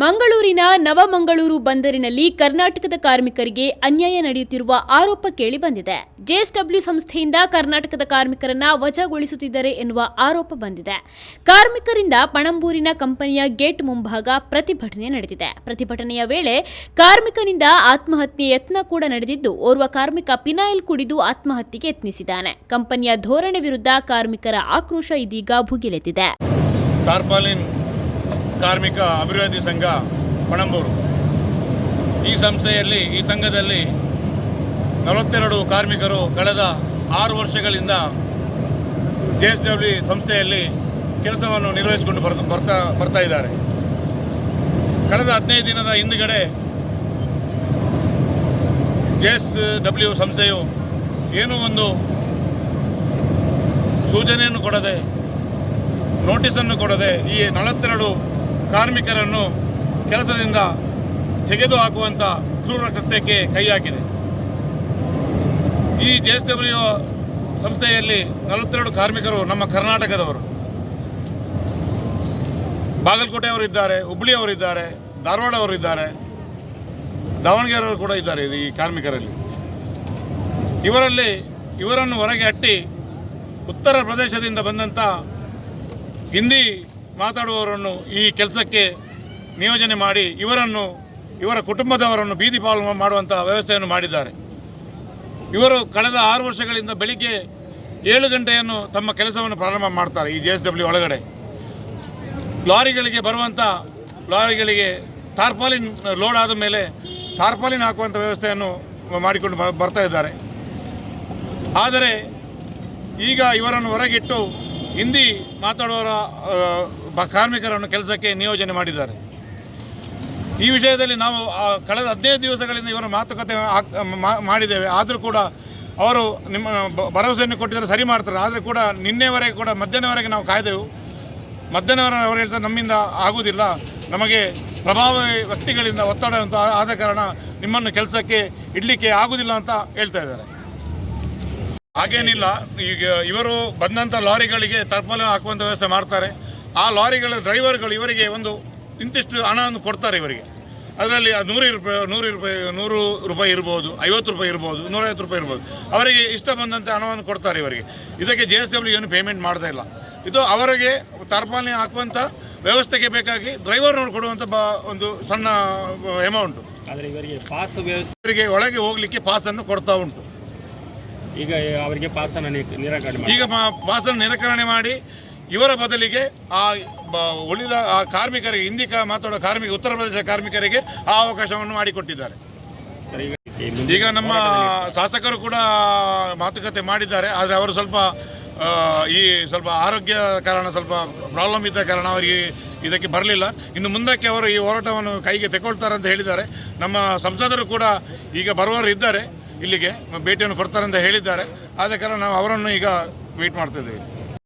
ಮಂಗಳೂರಿನ ನವಮಂಗಳೂರು ಬಂದರಿನಲ್ಲಿ ಕರ್ನಾಟಕದ ಕಾರ್ಮಿಕರಿಗೆ ಅನ್ಯಾಯ ನಡೆಯುತ್ತಿರುವ ಆರೋಪ ಕೇಳಿ ಬಂದಿದೆ. ಜೆಎಸ್ಡಬ್ಲ್ಯೂ ಸಂಸ್ಥೆಯಿಂದ ಕರ್ನಾಟಕದ ಕಾರ್ಮಿಕರನ್ನ ವಜಾಗೊಳಿಸುತ್ತಿದ್ದಾರೆ ಎನ್ನುವ ಆರೋಪ ಬಂದಿದೆ. ಕಾರ್ಮಿಕರಿಂದ ಪಣಂಬೂರಿನ ಕಂಪನಿಯ ಗೇಟ್ ಮುಂಭಾಗ ಪ್ರತಿಭಟನೆ ನಡೆದಿದೆ. ಪ್ರತಿಭಟನೆಯ ವೇಳೆ ಕಾರ್ಮಿಕನಿಂದ ಆತ್ಮಹತ್ಯೆ ಯತ್ನ ಕೂಡ ನಡೆದಿದ್ದು, ಓರ್ವ ಕಾರ್ಮಿಕ ಪಿನಾಯಿಲ್ ಕುಡಿದು ಆತ್ಮಹತ್ಯೆಗೆ ಯತ್ನಿಸಿದ್ದಾನೆ. ಕಂಪನಿಯ ಧೋರಣೆ ವಿರುದ್ಧ ಕಾರ್ಮಿಕರ ಆಕ್ರೋಶ ಇದೀಗ ಟಾರ್ಪಾಲಿನ್ ಕಾರ್ಮಿಕ ಅಭಿವೃದ್ಧಿ ಸಂಘ ಪಣಂಬೂರು. ಈ ಸಂಸ್ಥೆಯಲ್ಲಿ, ಈ ಸಂಘದಲ್ಲಿ ನಲವತ್ತೆರಡು ಕಾರ್ಮಿಕರು ಕಳೆದ ಆರು ವರ್ಷಗಳಿಂದ ಜೆ ಎಸ್ ಡಬ್ಲ್ಯೂ ಸಂಸ್ಥೆಯಲ್ಲಿ ಕೆಲಸವನ್ನು ನಿರ್ವಹಿಸಿಕೊಂಡು ಬರ್ತ, ಬರ್ತಾ ಬರ್ತಾ ಇದ್ದಾರೆ. ಕಳೆದ ಹದಿನೈದು ದಿನದ ಹಿಂದುಗಡೆ ಜೆ ಎಸ್ ಡಬ್ಲ್ಯೂ ಸಂಸ್ಥೆಯು ಏನೋ ಒಂದು ಸೂಚನೆಯನ್ನು ಕೊಡದೆ, ನೋಟಿಸನ್ನು ಕೊಡದೆ ಈ ನಲವತ್ತೆರಡು ಕಾರ್ಮಿಕರನ್ನು ಕೆಲಸದಿಂದ ತೆಗೆದುಹಾಕುವಂಥ ಕ್ರೂರ ಕೃತ್ಯಕ್ಕೆ ಕೈ ಹಾಕಿದೆ ಈ ಜೆ ಎಸ್ ಡಬ್ಲ್ಯೂ ಸಂಸ್ಥೆಯಲ್ಲಿ ನಲವತ್ತೆರಡು ಕಾರ್ಮಿಕರು ನಮ್ಮ ಕರ್ನಾಟಕದವರು. ಬಾಗಲಕೋಟೆಯವರಿದ್ದಾರೆ ಹುಬ್ಬಳ್ಳಿಯವರಿದ್ದಾರೆ ಧಾರವಾಡವರಿದ್ದಾರೆ ದಾವಣಗೆರೆಯವರು ಕೂಡ ಇದ್ದಾರೆ ಈ ಕಾರ್ಮಿಕರಲ್ಲಿ. ಇವರಲ್ಲಿ ಇವರನ್ನು ಹೊರಗೆ ಅಟ್ಟಿ ಉತ್ತರ ಪ್ರದೇಶದಿಂದ ಬಂದಂಥ ಹಿಂದಿ ಮಾತಾಡುವವರನ್ನು ಈ ಕೆಲಸಕ್ಕೆ ನಿಯೋಜನೆ ಮಾಡಿ ಇವರನ್ನು, ಇವರ ಕುಟುಂಬದವರನ್ನು ಬೀದಿ ಪಾಲು ಮಾಡುವಂಥ ವ್ಯವಸ್ಥೆಯನ್ನು ಮಾಡಿದ್ದಾರೆ. ಇವರು ಕಳೆದ ಆರು ವರ್ಷಗಳಿಂದ ಬೆಳಿಗ್ಗೆ ಏಳು ಗಂಟೆಯನ್ನು ತಮ್ಮ ಕೆಲಸವನ್ನು ಪ್ರಾರಂಭ ಮಾಡ್ತಾರೆ ಈ ಜೆ ಎಸ್ ಡಬ್ಲ್ಯೂ ಒಳಗಡೆ. ಲಾರಿಗಳಿಗೆ ಬರುವಂಥ ಲಾರಿಗಳಿಗೆ ತಾರ್ಪಾಲಿನ್ ಲೋಡ್ ಆದ ಮೇಲೆ ತಾರ್ಪಾಲಿನ್ ಹಾಕುವಂಥ ವ್ಯವಸ್ಥೆಯನ್ನು ಮಾಡಿಕೊಂಡು ಬರ್ತಾ ಇದ್ದಾರೆ. ಆದರೆ ಈಗ ಇವರನ್ನು ಹೊರಗಿಟ್ಟು ಹಿಂದಿ ಬ- ಕಾರ್ಮಿಕರನ್ನು ಕೆಲಸಕ್ಕೆ ನಿಯೋಜನೆ ಮಾಡಿದ್ದಾರೆ. ಈ ವಿಷಯದಲ್ಲಿ ನಾವು ಕಳೆದ ಹದಿನೈದು ದಿವಸಗಳಿಂದ ಇವರ ಮಾತುಕತೆ ಮಾಡಿದ್ದೇವೆ. ಆದರೂ ಕೂಡ ಅವರು ನಿಮ್ಮ ಭರವಸೆಯನ್ನು ಕೊಟ್ಟಿದ್ದಾರೆ, ಸರಿ ಮಾಡ್ತಾರೆ. ಆದರೆ ಕೂಡ ನಿನ್ನೆವರೆಗೆ ಕೂಡ, ಮಧ್ಯಾಹ್ನವರೆಗೆ ನಾವು ಕಾಯ್ದೆವು. ಮಧ್ಯಾಹ್ನವರೆಗೆ ಹೇಳ್ತಾರೆ, ನಮ್ಮಿಂದ ಆಗುವುದಿಲ್ಲ. ನಮಗೆ ಪ್ರಭಾವಿ ವ್ಯಕ್ತಿಗಳಿಂದ ಒತ್ತಡ ಅಂತ ಆದ ಕಾರಣ ನಿಮ್ಮನ್ನು ಕೆಲಸಕ್ಕೆ ಇಡಲಿಕ್ಕೆ ಆಗುವುದಿಲ್ಲ ಅಂತ ಹೇಳ್ತಾ ಇದ್ದಾರೆ. ಹಾಗೇನಿಲ್ಲ. ಈಗ, ಇವರು ಬಂದಂಥ ಲಾರಿಗಳಿಗೆ ತರ್ಪಲ ಹಾಕುವಂಥ ವ್ಯವಸ್ಥೆ ಮಾಡ್ತಾರೆ. ಆ ಲಾರಿಗಳ ಡ್ರೈವರ್ಗಳು ಇವರಿಗೆ ಒಂದು ಇಂತಿಷ್ಟು ಹಣವನ್ನು ಕೊಡ್ತಾರೆ ಇವರಿಗೆ. ಅದರಲ್ಲಿ ನೂರು ರೂಪಾಯಿ ನೂರು ರೂಪಾಯಿ ನೂರು ರೂಪಾಯಿ ಇರ್ಬೋದು ಐವತ್ತು ರೂಪಾಯಿ ಇರ್ಬೋದು ನೂರೈವತ್ತು ರೂಪಾಯಿ ಇರ್ಬೋದು. ಅವರಿಗೆ ಇಷ್ಟ ಬಂದಂತೆ ಹಣವನ್ನು ಕೊಡ್ತಾರೆ ಇವರಿಗೆ. ಇದಕ್ಕೆ ಜಿ ಎಸ್ ಡಬ್ಲ್ಯೂ ಏನು ಪೇಮೆಂಟ್ ಮಾಡ್ತಾ ಇಲ್ಲ. ಇದು ಅವರಿಗೆ ತರ್ಪಾಲಿ ಹಾಕುವಂಥ ವ್ಯವಸ್ಥೆಗೆ ಬೇಕಾಗಿ ಡ್ರೈವರ್ನವ್ರು ಕೊಡುವಂಥ ಬ ಒಂದು ಸಣ್ಣ ಅಮೌಂಟು ಆದರೆ ಇವರಿಗೆ ಪಾಸ್ ವ್ಯವಸ್ಥೆ ಇವರಿಗೆ ಒಳಗೆ ಹೋಗಲಿಕ್ಕೆ ಪಾಸನ್ನು ಕೊಡ್ತಾ ಉಂಟು. ಈಗ ಅವರಿಗೆ ಪಾಸನ್ನು ನಿರಾಕರಣೆ ಈಗ ಪಾಸನ್ನು ನಿರಾಕರಣೆ ಮಾಡಿ ಇವರ ಬದಲಿಗೆ ಆ ಉಳಿದ ಆ ಕಾರ್ಮಿಕರಿಗೆ ಹಿಂದಿ ಮಾತಾಡೋ ಕಾರ್ಮಿಕ, ಉತ್ತರ ಪ್ರದೇಶ ಕಾರ್ಮಿಕರಿಗೆ ಆ ಅವಕಾಶವನ್ನು ಮಾಡಿಕೊಟ್ಟಿದ್ದಾರೆ. ಈಗ ನಮ್ಮ ಶಾಸಕರು ಕೂಡ ಮಾತುಕತೆ ಮಾಡಿದ್ದಾರೆ, ಆದರೆ ಅವರು ಸ್ವಲ್ಪ ಈ ಸ್ವಲ್ಪ ಆರೋಗ್ಯ ಕಾರಣ, ಸ್ವಲ್ಪ ಪ್ರಾಬ್ಲಮ್ ಇದ್ದ ಕಾರಣ ಅವರಿಗೆ ಇದಕ್ಕೆ ಬರಲಿಲ್ಲ. ಇನ್ನು ಮುಂದಕ್ಕೆ ಅವರು ಈ ಹೋರಾಟವನ್ನು ಕೈಗೆ ತೆಗೊಳ್ತಾರೆ ಅಂತ ಹೇಳಿದ್ದಾರೆ. ನಮ್ಮ ಸಂಸದರು ಕೂಡ ಈಗ ಬರುವವರು ಇದ್ದಾರೆ ಇಲ್ಲಿಗೆ, ಭೇಟಿಯನ್ನು ಅಂತ ಹೇಳಿದ್ದಾರೆ. ಆದ ಕಾರಣ ನಾವು ಅವರನ್ನು ಈಗ ವೇಟ್ ಮಾಡ್ತಾ ಇದ್ದೇವೆ.